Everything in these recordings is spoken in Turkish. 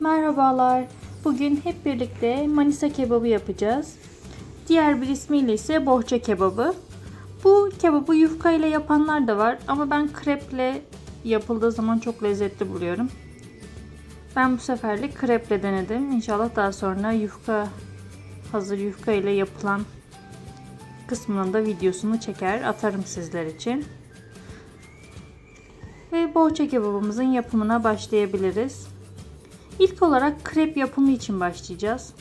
Merhabalar. Bugün hep birlikte Manisa kebabı yapacağız. Diğer bir ismiyle ise bohça kebabı. Bu kebabı yufka ile yapanlar da var ama ben kreple yapıldığı zaman çok lezzetli buluyorum. Ben bu seferlik kreple denedim. İnşallah daha sonra yufka hazır yufka ile yapılan kısmının da videosunu çeker atarım sizler için. Ve bohça kebabımızın yapımına başlayabiliriz. İlk olarak krep yapımı için başlayacağız.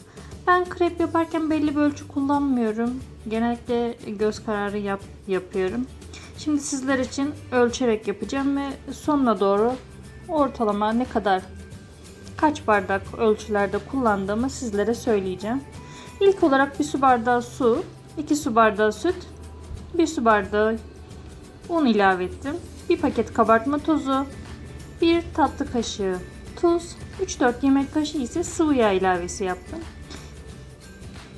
Ben krep yaparken belli bir ölçü kullanmıyorum. Genellikle göz kararı yap, yapıyorum. Şimdi sizler için ölçerek yapacağım ve sonuna doğru ortalama ne kadar kaç bardak ölçülerde kullandığımı sizlere söyleyeceğim. İlk olarak bir su bardağı su, 2 su bardağı süt, 1 su bardağı un ilave ettim. 1 paket kabartma tozu, 1 tatlı kaşığı tuz, 3-4 yemek kaşığı ise sıvı yağ ilavesi yaptım.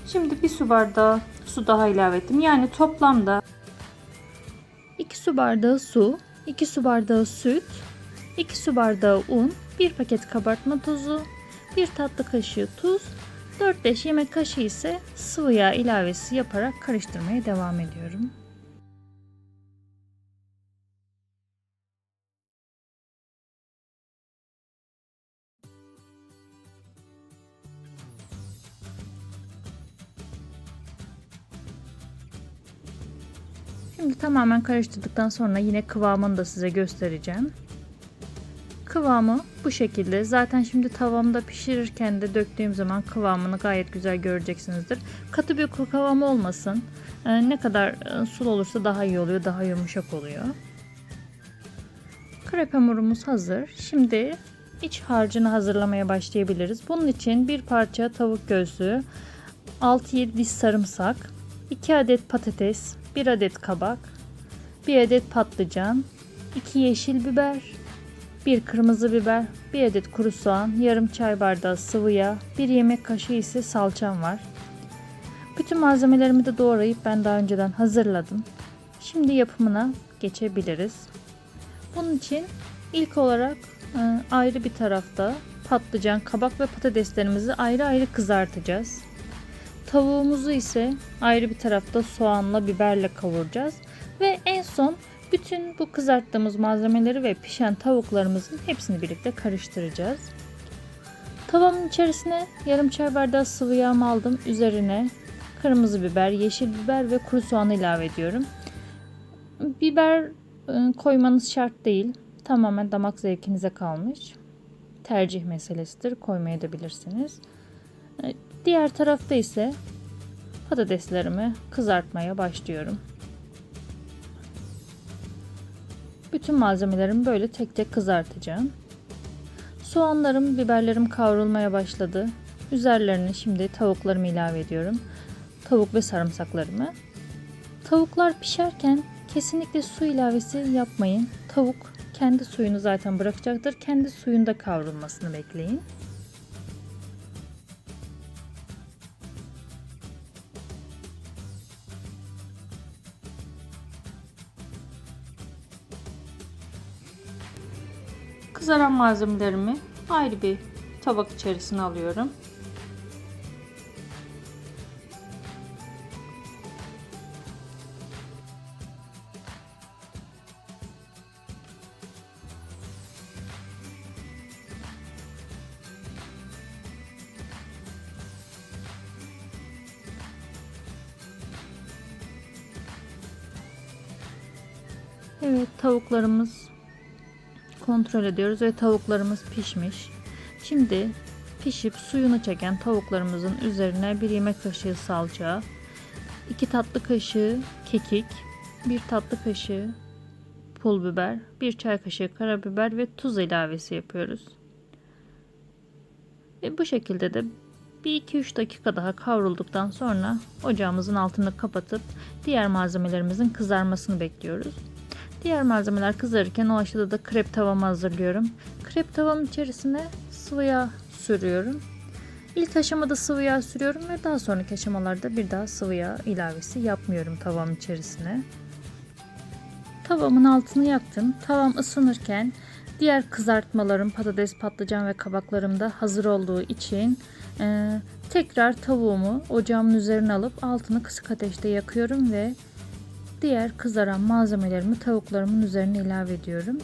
Şimdi bir su bardağı su daha ilave ettim. Yani toplamda 2 su bardağı su, 2 su bardağı süt, 2 su bardağı un, 1 paket kabartma tozu, 1 tatlı kaşığı tuz, 4-5 yemek kaşığı ise sıvı yağ ilavesi yaparak karıştırmaya devam ediyorum. Şimdi tamamen karıştırdıktan sonra yine kıvamını da size göstereceğim. Kıvamı bu şekilde. Zaten şimdi tavamda pişirirken de döktüğüm zaman kıvamını gayet güzel göreceksinizdir. Katı bir kıvam olmasın. Ee, ne kadar e, sulu olursa daha iyi oluyor, daha yumuşak oluyor. Krep hamurumuz hazır. Şimdi iç harcını hazırlamaya başlayabiliriz. Bunun için bir parça tavuk göğsü, 6-7 diş sarımsak, 2 adet patates, 1 adet kabak, 1 adet patlıcan, 2 yeşil biber, 1 kırmızı biber, 1 adet kuru soğan, yarım çay bardağı sıvı yağ, 1 yemek kaşığı ise salçam var. Bütün malzemelerimi de doğrayıp ben daha önceden hazırladım. Şimdi yapımına geçebiliriz. Bunun için ilk olarak e, ayrı bir tarafta patlıcan, kabak ve patateslerimizi ayrı ayrı kızartacağız. Tavuğumuzu ise ayrı bir tarafta soğanla biberle kavuracağız. Ve en son bütün bu kızarttığımız malzemeleri ve pişen tavuklarımızın hepsini birlikte karıştıracağız. Tavamın içerisine yarım çay bardağı sıvı yağ aldım. Üzerine kırmızı biber, yeşil biber ve kuru soğan ilave ediyorum. Biber e, koymanız şart değil. Tamamen damak zevkinize kalmış. Tercih meselesidir. Koymaya da bilirsiniz. E, Diğer tarafta ise patateslerimi kızartmaya başlıyorum. Bütün malzemelerimi böyle tek tek kızartacağım. Soğanlarım, biberlerim kavrulmaya başladı. Üzerlerine şimdi tavuklarımı ilave ediyorum. Tavuk ve sarımsaklarımı. Tavuklar pişerken kesinlikle su ilavesi yapmayın. Tavuk kendi suyunu zaten bırakacaktır. Kendi suyunda kavrulmasını bekleyin. Kızaran malzemelerimi ayrı bir tabak içerisine alıyorum. Evet tavuklarımız kontrol ediyoruz ve tavuklarımız pişmiş. Şimdi pişip suyunu çeken tavuklarımızın üzerine bir yemek kaşığı salça, 2 tatlı kaşığı kekik, 1 tatlı kaşığı pul biber, 1 çay kaşığı karabiber ve tuz ilavesi yapıyoruz. Ve bu şekilde de 1-2-3 dakika daha kavrulduktan sonra ocağımızın altını kapatıp diğer malzemelerimizin kızarmasını bekliyoruz. Diğer malzemeler kızarırken o aşağıda da krep tavamı hazırlıyorum. Krep tavanın içerisine sıvı yağ sürüyorum. İlk aşamada sıvı yağ sürüyorum ve daha sonraki aşamalarda bir daha sıvı yağ ilavesi yapmıyorum tavam içerisine. Tavamın altını yaktım. Tavam ısınırken Diğer kızartmalarım patates, patlıcan ve kabaklarım da hazır olduğu için e, tekrar tavuğumu ocağımın üzerine alıp altını kısık ateşte yakıyorum ve diğer kızaran malzemelerimi tavuklarımın üzerine ilave ediyorum.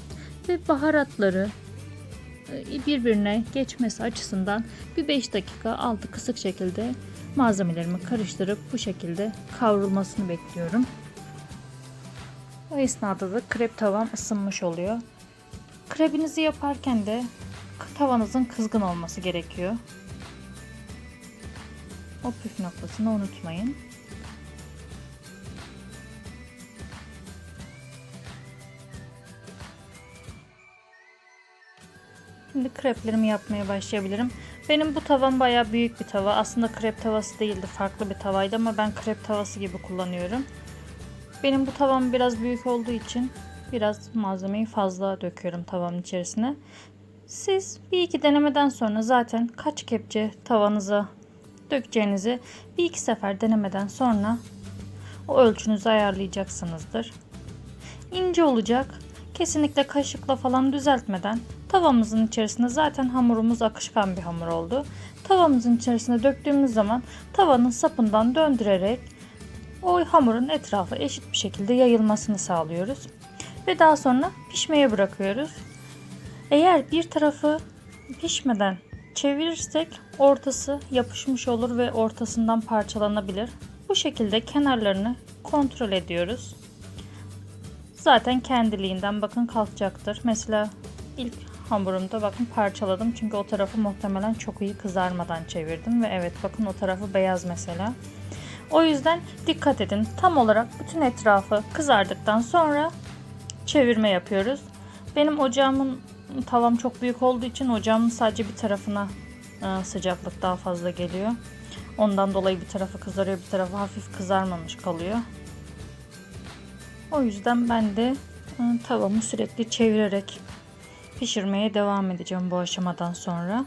Ve baharatları e, birbirine geçmesi açısından bir 5 dakika altı kısık şekilde malzemelerimi karıştırıp bu şekilde kavrulmasını bekliyorum. O esnada da krep tavam ısınmış oluyor. Krebinizi yaparken de tavanızın kızgın olması gerekiyor. O püf noktasını unutmayın. Şimdi kreplerimi yapmaya başlayabilirim. Benim bu tavam bayağı büyük bir tava. Aslında krep tavası değildi. Farklı bir tavaydı ama ben krep tavası gibi kullanıyorum. Benim bu tavam biraz büyük olduğu için biraz malzemeyi fazla döküyorum tavanın içerisine. Siz bir iki denemeden sonra zaten kaç kepçe tavanıza dökeceğinizi bir iki sefer denemeden sonra o ölçünüzü ayarlayacaksınızdır. İnce olacak. Kesinlikle kaşıkla falan düzeltmeden tavamızın içerisinde zaten hamurumuz akışkan bir hamur oldu. Tavamızın içerisine döktüğümüz zaman tavanın sapından döndürerek o hamurun etrafı eşit bir şekilde yayılmasını sağlıyoruz. Ve daha sonra pişmeye bırakıyoruz. Eğer bir tarafı pişmeden çevirirsek ortası yapışmış olur ve ortasından parçalanabilir. Bu şekilde kenarlarını kontrol ediyoruz. Zaten kendiliğinden bakın kalkacaktır. Mesela ilk hamurumda bakın parçaladım. Çünkü o tarafı muhtemelen çok iyi kızarmadan çevirdim. Ve evet bakın o tarafı beyaz mesela. O yüzden dikkat edin. Tam olarak bütün etrafı kızardıktan sonra çevirme yapıyoruz. Benim ocağımın tavam çok büyük olduğu için ocağımın sadece bir tarafına e, sıcaklık daha fazla geliyor. Ondan dolayı bir tarafı kızarıyor, bir tarafı hafif kızarmamış kalıyor. O yüzden ben de e, tavamı sürekli çevirerek pişirmeye devam edeceğim bu aşamadan sonra.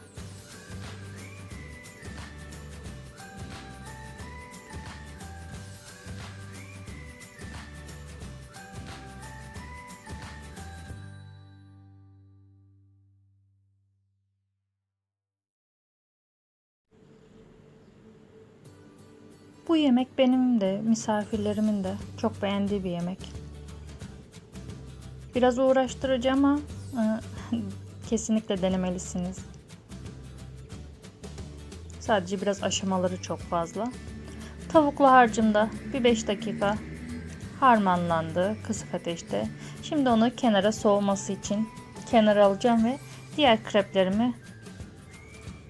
Bu yemek benim de misafirlerimin de çok beğendiği bir yemek. Biraz uğraştırıcı ama e, kesinlikle denemelisiniz. Sadece biraz aşamaları çok fazla. Tavuklu harcında bir 5 dakika harmanlandı kısık ateşte. Şimdi onu kenara soğuması için kenara alacağım ve diğer kreplerimi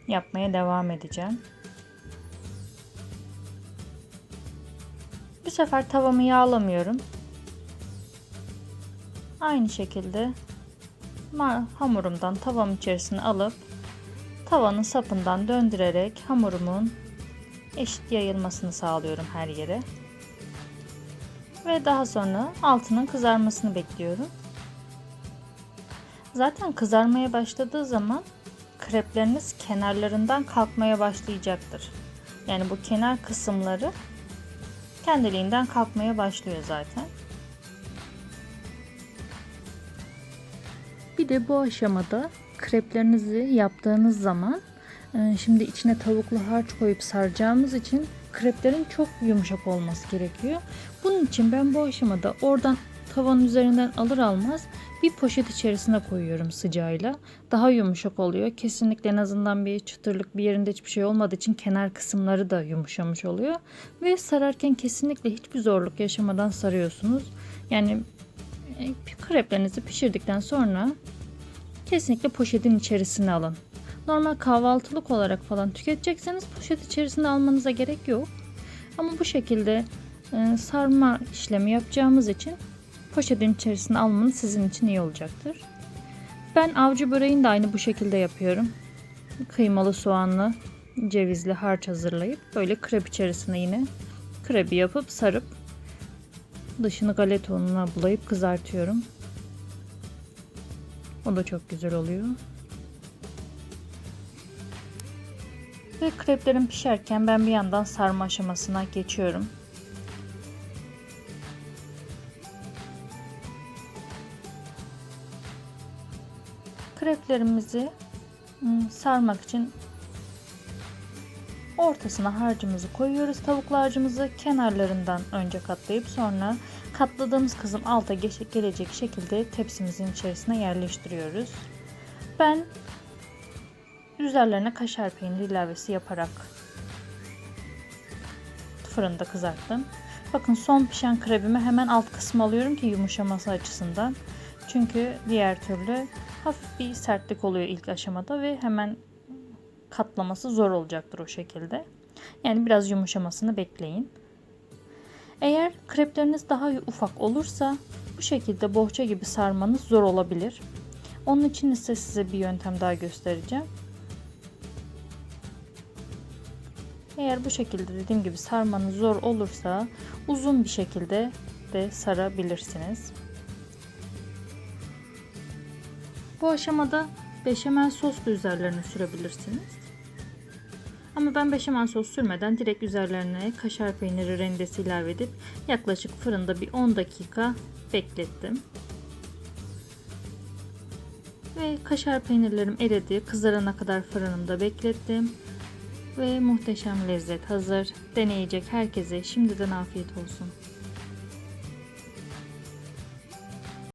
yapmaya devam edeceğim. Bu sefer tavamı yağlamıyorum. Aynı şekilde hamurumdan tavam içerisine alıp tavanın sapından döndürerek hamurumun eşit yayılmasını sağlıyorum her yere. Ve daha sonra altının kızarmasını bekliyorum. Zaten kızarmaya başladığı zaman krepleriniz kenarlarından kalkmaya başlayacaktır. Yani bu kenar kısımları kendiliğinden kalkmaya başlıyor zaten. Bir de bu aşamada kreplerinizi yaptığınız zaman e, şimdi içine tavuklu harç koyup saracağımız için kreplerin çok yumuşak olması gerekiyor. Bunun için ben bu aşamada oradan tavanın üzerinden alır almaz bir poşet içerisine koyuyorum sıcağıyla. Daha yumuşak oluyor. Kesinlikle en azından bir çıtırlık bir yerinde hiçbir şey olmadığı için kenar kısımları da yumuşamış oluyor. Ve sararken kesinlikle hiçbir zorluk yaşamadan sarıyorsunuz. Yani e, kreplerinizi pişirdikten sonra kesinlikle poşetin içerisine alın. Normal kahvaltılık olarak falan tüketecekseniz poşet içerisinde almanıza gerek yok. Ama bu şekilde e, sarma işlemi yapacağımız için poşetin içerisine almanız sizin için iyi olacaktır. Ben avcı böreğini de aynı bu şekilde yapıyorum. Kıymalı soğanlı cevizli harç hazırlayıp böyle krep içerisine yine krebi yapıp sarıp dışını galeta ununa bulayıp kızartıyorum. O da çok güzel oluyor. Ve kreplerim pişerken ben bir yandan sarma aşamasına geçiyorum. kreplerimizi ım, sarmak için ortasına harcımızı koyuyoruz. Tavuklu harcımızı kenarlarından önce katlayıp sonra katladığımız kısım alta gelecek şekilde tepsimizin içerisine yerleştiriyoruz. Ben üzerlerine kaşar peyniri ilavesi yaparak fırında kızarttım. Bakın son pişen krebimi hemen alt kısmı alıyorum ki yumuşaması açısından. Çünkü diğer türlü hafif bir sertlik oluyor ilk aşamada ve hemen katlaması zor olacaktır o şekilde. Yani biraz yumuşamasını bekleyin. Eğer krepleriniz daha ufak olursa bu şekilde bohça gibi sarmanız zor olabilir. Onun için ise size bir yöntem daha göstereceğim. Eğer bu şekilde dediğim gibi sarmanız zor olursa uzun bir şekilde de sarabilirsiniz. Bu aşamada beşamel sos da üzerlerine sürebilirsiniz. Ama ben beşamel sos sürmeden direkt üzerlerine kaşar peyniri rendesi ilave edip yaklaşık fırında bir 10 dakika beklettim. Ve kaşar peynirlerim eridi. Kızarana kadar fırınımda beklettim. Ve muhteşem lezzet hazır. Deneyecek herkese şimdiden afiyet olsun.